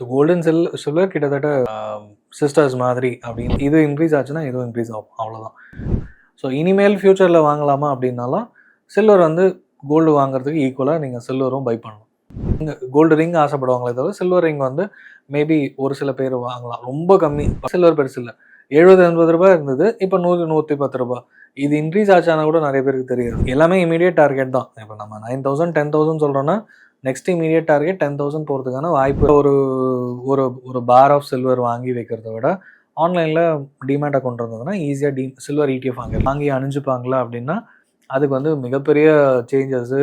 Golden செல் silver கிட்டத்தட்ட um, sisters மாதிரி அப்படின்னு இது இன்க்ரீஸ் ஆச்சுன்னா இதுவும் இன்க்ரீஸ் ஆகும் அவ்வளோதான் ஸோ இனிமேல் ஃப்யூச்சரில் வாங்கலாமா அப்படின்னாலும் சில்வர் வந்து கோல்டு வாங்குறதுக்கு ஈக்குவலாக நீங்கள் சில்வரும் பை பண்ணணும் கோல்டு ரிங் ஆசைப்படுவாங்களே தவிர சில்வர் ரிங் வந்து மேபி ஒரு சில பேர் வாங்கலாம். ரொம்ப கம்மி. சில்வர் பெருசு இல்லை. எழுபது எண்பது ரூபாய் இருந்தது. இப்போ நூறு நூற்றி பத்து ரூபாய். இது இன்க்ரீஸ் ஆச்சானா கூட நிறைய பேருக்கு தெரியாது. எல்லாமே இமீடியட் டார்கெட் தான். இப்போ நம்ம நைன் தௌசண்ட் டென் தௌசண்ட் சொல்கிறோன்னா next immediate target ten thousand போகிறதுக்கான வாய்ப்பு. ஒரு ஒரு ஒரு பார் ஆஃப் சில்வர் வாங்கி வைக்கிறத விட ஆன்லைனில் டிமேட்டை கொண்டு வந்ததுன்னா ஈஸியாக டி சில்வர் இடிஎஃப் வாங்க வாங்கி அணிஞ்சுப்பாங்களா அப்படின்னா அதுக்கு வந்து மிகப்பெரிய சேஞ்சஸ்ஸு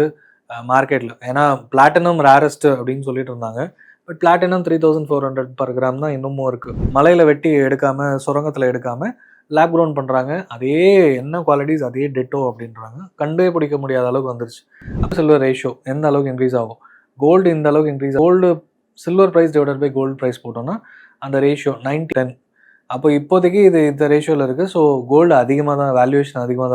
மார்க்கெட்டில் ஏன்னா பிளாட்டினம் ரேரஸ்ட் அப்படின்னு சொல்லிட்டு இருந்தாங்க. But platinum three thousand four hundred per gram தான் இன்னமும் இருக்குது மலையில் வெட்டி எடுக்காமல் சுரங்கத்தில் எடுக்காமல் லேப் க்ரௌண்ட் பண்ணுறாங்க அதே என்ன குவாலிட்டிஸ் அதே டெட்டோ அப்படின்றாங்க. கண்டே பிடிக்க முடியாத அளவுக்கு வந்துருச்சு. அப்போ சில்வர் ரேஷியோ எந்த அளவுக்கு இன்க்ரீஸ் ஆகும்? கோல்டு இந்த அளவுக்கு increase gold silver price divided by gold price போட்டோம்னா அந்த ரேஷியோ நைன்டி டென் அப்போ இப்போதைக்கு இது இந்த ரேஷியோவில் இருக்குது ஸோ கோல்டு அதிகமாக தான் வேல்யூவேஷன் அதிகமாக தான்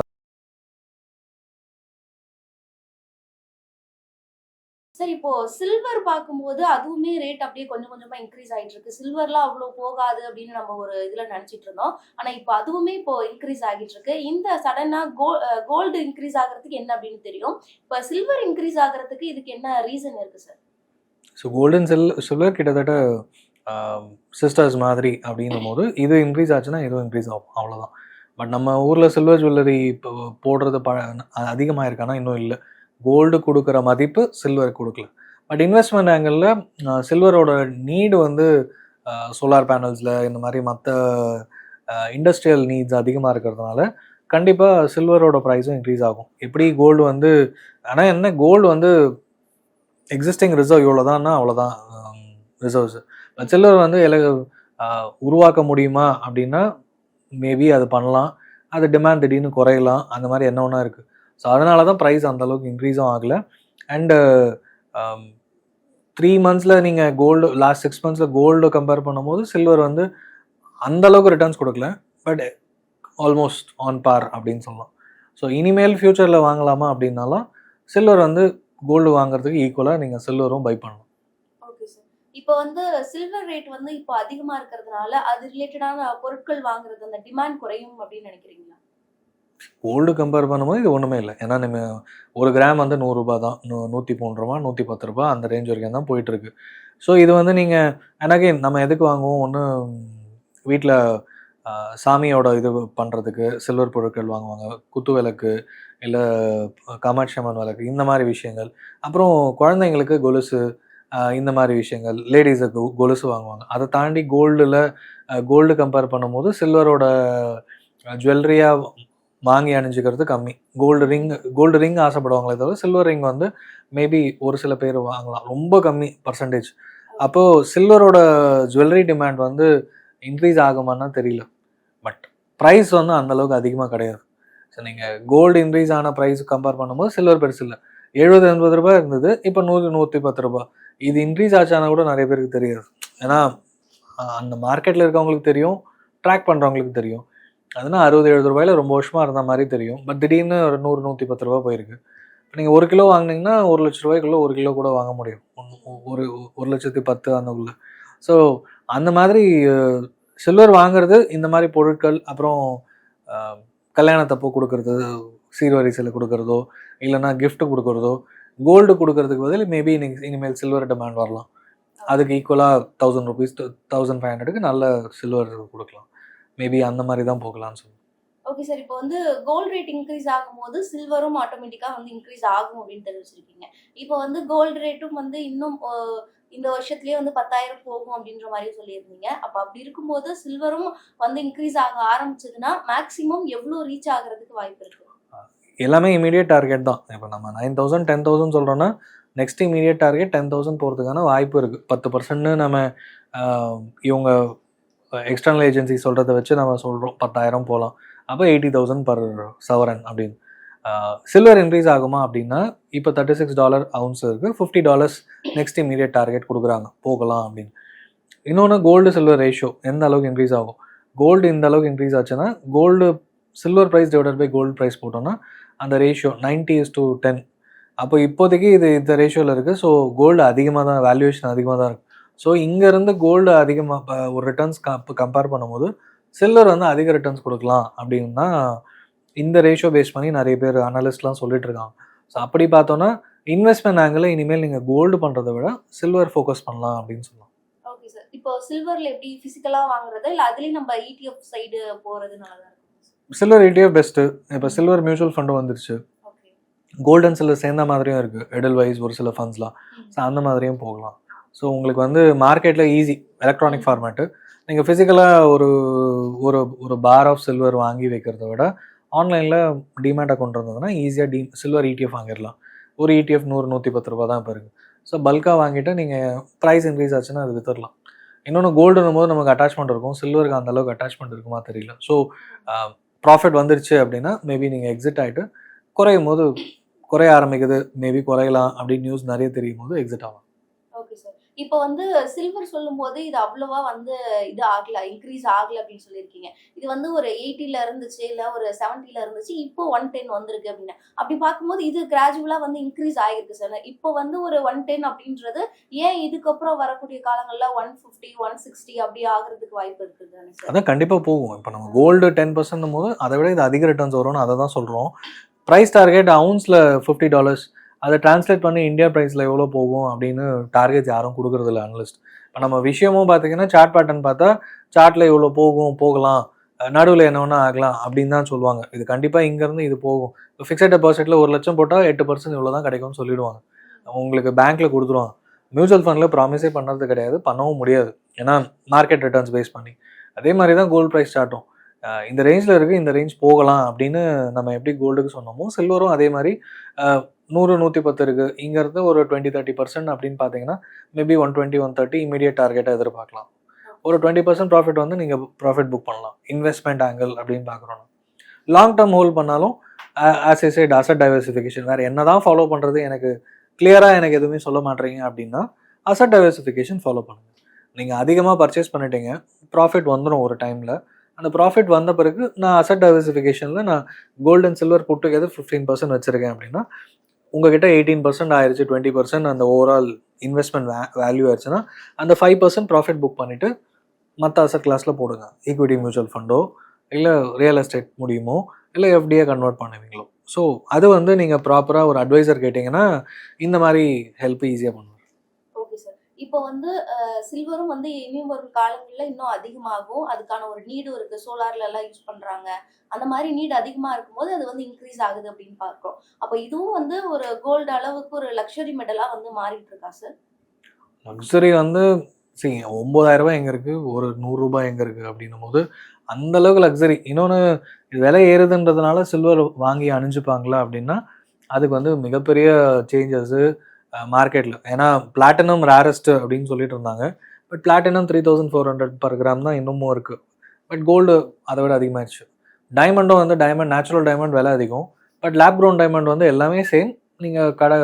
இப்போ சில்வர் பார்க்கும்போது அதுவுமே ரேட் அப்படியே கொஞ்சம் கொஞ்சமா இன்க்ரீஸ் ஆயிட்டு இருக்கு. சில்வர்லாம் அவ்வளோ போகாது அப்படின்னு நம்ம ஒரு இதுல நினைச்சிட்டு இருந்தோம். ஆனா இப்போ அதுவுமே இப்போ இன்க்ரீஸ் ஆகிட்டு இருக்கு. இந்த சடனா கோல்டு இன்க்ரீஸ் ஆகிறதுக்கு என்ன அப்படின்னு தெரியும்? இப்போ சில்வர் இன்க்ரீஸ் ஆகிறதுக்கு இதுக்கு என்ன ரீசன் இருக்கு சார் ஸோ கோல்டன் சில் சில்வர் கிட்டத்தட்ட சிஸ்டர்ஸ் மாதிரி அப்படின்னும் போது இது இன்க்ரீஸ் ஆச்சுன்னா இதுவும் இன்க்ரீஸ் ஆகும். அவ்வளோதான் பட் நம்ம ஊரில் சில்வர் ஜுவல்லரி இப்போ போடுறது ப அதிகமாக இருக்கானா இன்னும் இல்லை. கோல்டு கொடுக்குற மதிப்பு சில்வர் கொடுக்கல. பட் இன்வெஸ்ட்மெண்ட் ஆங்கிளில் சில்வரோட நீடு வந்து சோலார் பேனல்ஸில் இந்த மாதிரி மற்ற இண்டஸ்ட்ரியல் நீட்ஸ் அதிகமாக இருக்கிறதுனால கண்டிப்பாக சில்வரோட ப்ரைஸும் இன்க்ரீஸ் ஆகும். எப்படி கோல்டு வந்து ஆனால் என்ன கோல்டு வந்து எக்ஸிஸ்டிங் ரிசர்வ் இவ்வளோ தான்னா அவ்வளோதான் ரிசர்வ்ஸ் சில்வர் வந்து எல உருவாக்க முடியுமா அப்படின்னா மேபி அது பண்ணலாம். அது டிமாண்ட் திடீர்னு குறையலாம். அந்த மாதிரி என்ன ஒன்றா இருக்குது ஸோ அதனால தான் ப்ரைஸ் அந்த அளவுக்கு இன்க்ரீஸும் ஆகலை. அண்டு த்ரீ மந்த்ஸில் நீங்கள் கோல்டு லாஸ்ட் சிக்ஸ் மந்த்ஸில் கோல்டு கம்பேர் பண்ணும்போது சில்வர் வந்து அந்த அளவுக்கு ரிட்டர்ன்ஸ் கொடுக்கல. பட் ஆல்மோஸ்ட் ஆன் பார் அப்படின்னு சொல்லலாம். ஸோ இனிமேல் ஃப்யூச்சரில் வாங்கலாமா அப்படின்னாலும் சில்வர் வந்து கோல்டு வாங்குறதுக்கு ஈக்குவலாக நீங்கள் சில்வரும் பை பண்ணலாம். ஓகே இப்போ வந்து சில்வர் ரேட் வந்து இப்போ அதிகமாக இருக்கிறதுனால அது ரிலேட்டடான பொருட்கள் வாங்குறது அந்த டிமாண்ட் குறையும் அப்படின்னு நினைக்கிறீங்களா? கோல்டு கம்பேர் பண்ணும்போது இது ஒன்றுமே இல்லை. ஏன்னா நம்ம ஒரு கிராம் வந்து நூறுரூபா தான். நூ நூற்றி மூணு ரூபா நூற்றி பத்து ரூபா அந்த ரேஞ்ச் வரைக்கும் தான் போயிட்டுருக்கு ஸோ இது வந்து நீங்கள் எனக்கு நம்ம எதுக்கு வாங்குவோம்? ஒன்று வீட்டில் சாமியோட இது பண்ணுறதுக்கு சில்வர் பொருட்கள் வாங்குவாங்க. குத்து விளக்கு இல்லை காமாட்சி அம்மன் விளக்கு இந்த மாதிரி விஷயங்கள். அப்புறம் குழந்தைங்களுக்கு கொலுசு இந்த மாதிரி விஷயங்கள். லேடிஸுக்கு கொலுசு வாங்குவாங்க. அதை தாண்டி கோல்டில் கோல்டு கம்பேர் பண்ணும்போது சில்வரோட ஜுவல்லரியாக வாங்கி அணிஞ்சுக்கிறது கம்மி. கோல்டு ரிங் கோல்டு ரிங் ஆசைப்படுவாங்களே தவிர சில்வர் ரிங் வந்து மேபி ஒரு சில பேர் வாங்கலாம். ரொம்ப கம்மி பர்சன்டேஜ் அப்போது சில்வரோட ஜுவல்லரி டிமாண்ட் வந்து இன்க்ரீஸ் ஆகுமான்னா தெரியல. பட் ப்ரைஸ் வந்து அந்தளவுக்கு அதிகமாக கிடையாது. ஸோ நீங்கள் கோல்டு இன்க்ரீஸ் ஆன ப்ரைஸ் கம்பேர் பண்ணும்போது சில்வர் பெருசு இல்லை. எழுபது எண்பது ரூபாய் இருந்தது. இப்போ நூறு நூற்றி பத்து ரூபாய். இது இன்க்ரீஸ் ஆச்சானா கூட நிறைய பேருக்கு தெரியாது. ஏன்னா அந்த மார்க்கெட்டில் இருக்கவங்களுக்கு தெரியும் ட்ராக் பண்ணுறவங்களுக்கு தெரியும். அதுனா அறுபது எழுபது ரூபாயில ரொம்ப வருஷமாக இருந்த மாதிரி தெரியும். பட் திடீர்னு ஒரு நூறு நூற்றி பத்து ரூபா போயிருக்கு. இப்போ நீங்கள் ஒரு கிலோ வாங்கினீங்கன்னா ஒரு லட்ச ரூபாய்க்குள்ளே ஒரு கிலோ கூட வாங்க முடியும். ஒரு ஒரு லட்சத்தி பத்து அந்தக்குள்ள ஸோ அந்த மாதிரி சில்வர் வாங்குறது இந்த மாதிரி பொருட்கள் அப்புறம் கல்யாணத்தப்போ கொடுக்கறது சீர்வரிசையில் கொடுக்கறதோ இல்லைன்னா கிஃப்ட் கொடுக்கறதோ கோல்டு கொடுக்கறதுக்கு பதில் மேபி இன்னைக்கு இனிமேல் சில்வர் டிமாண்ட் வரலாம். அதுக்கு ஈக்குவலாக தௌசண்ட் ருபீஸ் தௌசண்ட் ஃபைவ் ஹண்ட்ரடுக்கு நல்ல சில்வர் கொடுக்கலாம். மேபி அந்த மாதிரி தான் போகலான்னு சொல்லுவேன் ஓகே சார் இப்போ வந்து கோல்ட் ரேட் இன்க்ரீஸ் ஆகும்போது சில்வரும் ஆட்டோமேட்டிக்காக வந்து இன்க்ரீஸ் ஆகும் அப்படின்னு தெரிவிச்சிருக்கீங்க. இப்போ வந்து கோல்டு ரேட்டும் வந்து இன்னும் இந்த வருஷத்துலயே வந்து பத்தாயிரம் போகும் அப்படின்ற மாதிரி சொல்லியிருந்தீங்க. அப்போ அப்படி இருக்கும்போது சில்வரும் வந்து இன்க்ரீஸ் ஆக ஆரம்பிச்சதுன்னா மேக்ஸிமம் எவ்வளோ ரீச் ஆகுறதுக்கு வாய்ப்பு இருக்கு? எல்லாமே இமீடியட் டார்கெட் தான். இப்போ நம்ம நைன் தௌசண்ட் டென் தௌசண்ட் சொல்கிறோன்னா next immediate target ten thousand போகிறதுக்கான வாய்ப்பு இருக்குது பத்து பர்சன்ட்னு நம்ம இவங்க எக்ஸ்டர்னல் ஏஜென்சி சொல்கிறத வச்சு நம்ம சொல்கிறோம் பத்தாயிரம் போகலாம் அப்போ எயிட்டி தௌசண்ட் பர் சவரன் அப்படின்னு. சில்வர் இன்க்ரீஸ் ஆகுமா அப்படின்னா இப்போ தேர்ட்டி சிக்ஸ் டாலர் அவுன்ஸ் இருக்குது fifty dollars next immediate target கொடுக்குறாங்க. போகலாம் அப்படின்னு. இன்னொன்று கோல்டு சில்வர் ரேஷியோ எந்த அளவுக்கு இன்க்ரீஸ் ஆகும்? கோல்டு இந்த அளவுக்கு இன்க்ரீஸ் ஆச்சுன்னா gold silver price divided by gold price போட்டோம்னா அந்த ratio ninety is to ten அப்போ இப்போதைக்கு இது இந்த ரேஷியோவில் இருக்குது ஸோ கோல்டு அதிகமாக தான் வேல்யூவேஷன் அதிகமாக தான் இருக்குது ஸோ இங்கேருந்து கோல்டு அதிகமாக ஒரு ரிட்டர்ன்ஸ் கம்பேர் பண்ணும்போது சில்வர் வந்து அதிக ரிட்டர்ன்ஸ் கொடுக்கலாம் அப்படின்னு தான் இந்த ரேஷியோ பேஸ் பண்ணி நிறைய பேர் அனலிஸ்ட்லாம் சொல்லிட்டு இருக்காங்க. ஸோ அப்படி பார்த்தோன்னா இன்வெஸ்ட்மெண்ட் ஆங்கிள் இனிமேல் நீங்கள் கோல்டு பண்ணுறதை விட சில்வர் ஃபோக்கஸ் பண்ணலாம் அப்படின்னு சொல்லலாம். ஓகே சார் இப்போ சில்வர்ல எப்படி பிசிக்கலா வாங்குறதா? இல்ல அதுலயும் நம்ம இடிஎஃப் சைடு நல்லதா இருக்கும் சில்வர் ETF பெஸ்ட்டு இப்போ சில்வர் மியூச்சுவல் ஃபண்டு வந்துருச்சு. ஓகே கோல்டு அண்ட் சில்வர் சேர்ந்த மாதிரியும் இருக்குது எடல் வைஸ் ஒரு சில ஃபண்ட்ஸ்லாம் ஸோ அந்த மாதிரியும் போகலாம். ஸோ உங்களுக்கு வந்து மார்க்கெட்டில் ஈஸி எலக்ட்ரானிக் ஃபார்மேட்டு நீங்கள் ஃபிசிக்கலாக ஒரு ஒரு ஒரு பார் ஆஃப் சில்வர் வாங்கி வைக்கிறத விட ஆன்லைனில் டிமேட் அக்கௌண்ட் இருந்ததுன்னா ஈஸியாக டி சில்வர் இடிஎஃப் வாங்கிடலாம். ஒரு இடிஎஃப் நூறு நூற்றி பத்து ரூபா தான் இப்போ இருக்குது ஸோ பல்காக வாங்கிட்டு நீங்கள் ப்ரைஸ் இன்க்ரீஸ் ஆச்சுன்னா அது வித்துடலாம். இன்னொன்று கோல்டுன்னும் போது நமக்கு அட்டாச்மெண்ட் இருக்கும். சில்வருக்கு அந்தளவுக்கு அட்டாச்மெண்ட் இருக்குமா தெரியல. ஸோ ப்ராஃபிட் வந்துருச்சு அப்படின்னா மேபி நீங்கள் எக்ஸிட் ஆகிட்டு குறையும் போது குறைய ஆரம்பிக்குது. மேபி குறையலாம் அப்படின்னு நியூஸ் நிறைய தெரியும் போது எக்ஸிட் ஆகலாம். இப்போ வந்து சில்வர் சொல்லும்போது இது அவ்வளவா வந்து இது ஆகல இன்க்ரீஸ் ஆகல அப்படின்னு சொல்லியிருக்கீங்க. இது வந்து ஒரு எயிட்டில இருந்துச்சு இல்ல ஒரு செவன்ட்டில இருந்துச்சு இப்போ ஒன் டென் வந்திருக்கு அப்படின்னு. அப்படி பார்க்கும்போது இது கிராஜுவலா வந்து இன்க்ரீஸ் ஆகிருக்கு சார் இப்போ வந்து ஒரு ஒன் டென் அப்படின்றது ஏன் இதுக்கப்புறம் வரக்கூடிய காலங்கள்ல ஒன் ஃபிஃப்டி ஒன் சிக்ஸ்டி அப்படி ஆகுறதுக்கு வாய்ப்பு இருக்குது அதான் கண்டிப்பாக போகும். இப்போ நம்ம கோல்டு டென் பர்சன்ட் போது அதை விட இது அதிக ரிட்டர்ன்ஸ் வரும்னு அதை தான் சொல்கிறோம் ப்ரைஸ் டார்கெட் அவுன்ஸில் ஃபிஃப்டி டாலர்ஸ் அதை டிரான்ஸ்லேட் பண்ணி இந்தியா ப்ரைஸில் எவ்வளோ போகும் அப்படின்னு டார்கெட் யாரும் கொடுக்குறதில்ல அனலிஸ்ட் இப்போ நம்ம விஷயமும் பார்த்தீங்கன்னா சார்ட் பேட்டர்ன் பார்த்தா சார்ட்டில் இவ்வளோ போகும் போகலாம். நடுவில் என்ன வேணா ஆகலாம் அப்படின்னு தான் சொல்லுவாங்க. இது கண்டிப்பாக இங்கேருந்து இது போகும். இப்போ ஃபிக்ஸட் டெபாசிட்டில் ஒரு லட்சம் போட்டால் எட்டு பர்சன்ட் இவ்வளோ தான் கிடைக்கும்னு சொல்லிடுவாங்க. உங்களுக்கு பேங்க்கில் கொடுத்துருவாங்க. மியூச்சுவல் ஃபண்டில் ப்ராமிஸே பண்ணுறது கிடையாது பண்ணவும் முடியாது. ஏன்னா மார்க்கெட் ரிட்டர்ன்ஸ் பேஸ் பண்ணி. அதே மாதிரி தான் கோல்டு ப்ரைஸ் ஸ்டார்ட்டும் இந்த ரேஞ்சில் இருக்குது இந்த ரேஞ்ச் போகலாம் அப்படின்னு நம்ம எப்படி கோல்டுக்கு சொன்னோமோ சில்வரும் அதே மாதிரி நூறு நூற்றி பத்து இருக்குது இங்கேருந்து ஒரு டுவெண்ட்டி தேர்ட்டி பர்சன்ட் அப்படின்னு பார்த்தீங்கன்னா maybe one twenty one thirty immediate டார்கெட்டை எதிர்பார்க்கலாம். ஒரு டுவெண்ட்டி பர்சன்ட் ப்ராஃபிட் வந்து நீங்கள் ப்ராஃபிட் புக் பண்ணலாம். இன்வெஸ்ட்மெண்ட் ஆங்கிள் அப்படின்னு பார்க்குறோம். லாங் டேர்ம் ஹோல்ட் பண்ணாலும் as a side asset diversification வேறு என்ன தான் ஃபாலோ பண்ணுறது எனக்கு கிளியராக எனக்கு எதுவுமே சொல்ல மாட்டேறீங்க அப்படின்னா அசட் டைவர்சிஃபிகேஷன் ஃபாலோ பண்ணுங்கள் நீங்கள் அதிகமாக பர்ச்சேஸ் பண்ணிட்டீங்க ப்ராஃபிட் வந்துடும் ஒரு டைமில் அந்த ப்ராஃபிட் வந்த பிறகு நான் அசட் டைவர்சிஃபிகேஷனில் நான் gold and silver put together fifteen percent வச்சுருக்கேன் அப்படின்னா உங்ககிட்ட எயிட்டீன் பர்சன்ட் ஆயிடுச்சு டுவெண்ட்டி பர்சன்ட் அந்த ஓவரால் இன்வெஸ்ட்மெண்ட் வே வேல்யூ ஆயிடுச்சுன்னா அந்த ஃபைவ் பர்சன்ட் ப்ராஃபிட் புக் பண்ணிவிட்டு மற்ற அசட் கிளாஸில் போடுங்க. ஈக்விட்டி மியூச்சுவல் ஃபண்டோ இல்லை ரியல் எஸ்டேட் முடியுமோ இல்லை எஃப்டியை கன்வெர்ட் பண்ணுவீங்களோ. ஸோ அது வந்து நீங்கள் ப்ராப்பராக ஒரு அட்வைசர் கேட்டிங்கன்னா இந்த மாதிரி ஹெல்ப் ஈஸியாக பண்ணுவோம் இப்போ வந்து சில்வரும் வந்து இனியும் வரும் காலங்களில் இன்னும் அதிகமாகும். அதுக்கான ஒரு நீடும் இருக்கு. சோலார்ல எல்லாம் யூஸ் பண்றாங்க. அந்த மாதிரி நீட் அதிகமா இருக்கும்போது அது வந்து இன்க்ரீஸ் ஆகுது அப்படின்னு பார்க்குறோம். அப்போ இதுவும் வந்து ஒரு கோல்டு அளவுக்கு ஒரு லக்ஸரி மெடலா வந்து மாறிட்டு இருக்கா சார் லக்ஸரி வந்து சரி ஒம்பதாயிரம் ரூபாய் எங்கே இருக்குது ஒரு நூறுரூபா எங்கே இருக்குது அப்படின்னும் போது அந்த அளவுக்கு லக்ஸரி இன்னொன்று விலை ஏறுதுன்றதுனால சில்வர் வாங்கி அணிஞ்சுப்பாங்களா அப்படின்னா அதுக்கு வந்து மிகப்பெரிய சேஞ்சஸு மார்க்கெட்டில் ஏன்னா பிளாட்டினம் ரேரஸ்ட் அப்படின்னு சொல்லிட்டு இருந்தாங்க. But platinum three thousand four hundred per gram தான் இன்னமும் இருக்குது பட் கோல்டு அதை விட அதிகமாகிடுச்சு டைமண்டும் வந்து டைமண்ட் நேச்சுரல் டைமண்ட் விலை அதிகம். பட் லேப் க்ரௌண்ட் டைமண்ட் வந்து எல்லாமே சேம் நீங்கள் கடை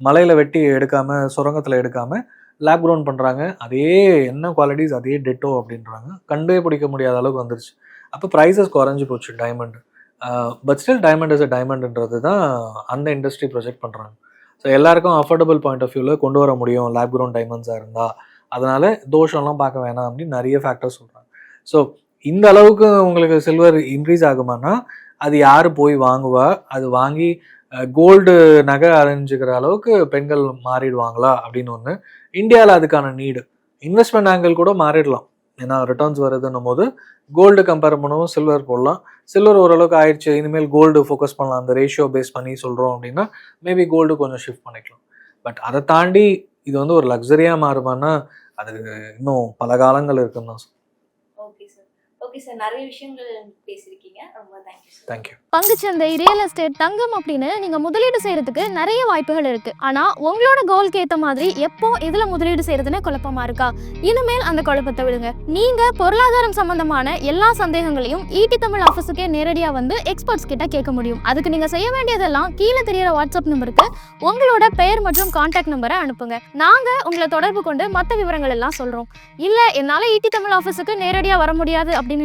மலையில் வெட்டி எடுக்காமல் சுரங்கத்தில் எடுக்காமல் லேப் க்ரௌண்ட் பண்ணுறாங்க அதே என்ன குவாலிட்டிஸ் அதே டெட்டோ அப்படின்றாங்க. கண்டே பிடிக்க முடியாத அளவுக்கு வந்துருச்சு. அப்போ ப்ரைஸஸ் குறைஞ்சி போச்சு diamond but still diamond is a டைமண்ட்ன்றது தான் அந்த இண்டஸ்ட்ரி ப்ரொஜெக்ட் பண்ணுறாங்க ஸோ எல்லாருக்கும் அஃபோர்டபுள் பாயிண்ட் ஆஃப் வியூவில் கொண்டு வர முடியும். லேப் க்ரௌண்ட் டைமண்ட்ஸாக இருந்தால் அதனால் தோஷம்லாம் பார்க்க வேணாம் அப்படின்னு நிறைய ஃபேக்டர்ஸ் சொல்கிறாங்க ஸோ இந்த அளவுக்கு உங்களுக்கு சில்வர் இன்க்ரீஸ் ஆகுமானா அது யார் போய் வாங்குவா? அது வாங்கி கோல்டு நகை அரைஞ்சிக்கிற அளவுக்கு பெண்கள் மாறிடுவாங்களா அப்படின்னு ஒன்று இந்தியாவில் அதுக்கான நீடு இன்வெஸ்ட்மெண்ட் ஆங்கிள் கூட மாறிடலாம். ஏன்னா ரிட்டர்ன்ஸ் வருதுன்னும் போது கோல்டு கம்பேர் பண்ணவும் சில்வர் போடலாம். சில்வர் ஓரளவுக்கு ஆயிடுச்சு. இனிமேல் கோல்டு ஃபோக்கஸ் பண்ணலாம். அந்த ரேஷியோ பேஸ் பண்ணி சொல்கிறோம் அப்படின்னா மேபி கோல்டு கொஞ்சம் ஷிஃப்ட் பண்ணிக்கலாம். பட் அதை தாண்டி இது வந்து ஒரு லக்ஸரியாக மாறுமானா அது இன்னும் பல காலங்கள் இருக்குன்னு தான் ஓகே சார் நிறைய விஷயங்கள் பேசியிருக்கீங்க. ரொம்ப தேங்க்யூ தேங்க்யூ பங்குச்சந்தை ரியல் எஸ்டேட் தங்கம் அப்படின்னு நீங்க முதலீடு செய்யறதுக்கு நிறைய வாய்ப்புகள் இருக்கு. ஆனா உங்களோட கோல்க்கு ஏத்த மாதிரி எப்போ இதுல முதலீடு செய்யறதுன்னு குழப்பமா இருக்கா? இனிமேல் அந்த குழப்பத்தை விடுங்க. நீங்க பொருளாதாரம் சம்பந்தமான எல்லா சந்தேகங்களையும் ஈடி தமிழ் ஆஃபீஸுக்கே நேரடியா வந்து எக்ஸ்பர்ட்ஸ் கிட்ட கேட்க முடியும். அதுக்கு நீங்க செய்ய வேண்டியதெல்லாம் கீழே தெரியற வாட்ஸ்அப் நம்பருக்கு உங்களோட பெயர் மற்றும் கான்டாக்ட் நம்பரை அனுப்புங்க. நாங்க உங்களை தொடர்பு கொண்டு மற்ற விவரங்கள் எல்லாம் சொல்றோம். இல்ல என்னால ஈடி தமிழ் ஆஃபீஸுக்கு நேரடியா வர முடியாது அப்படின்னு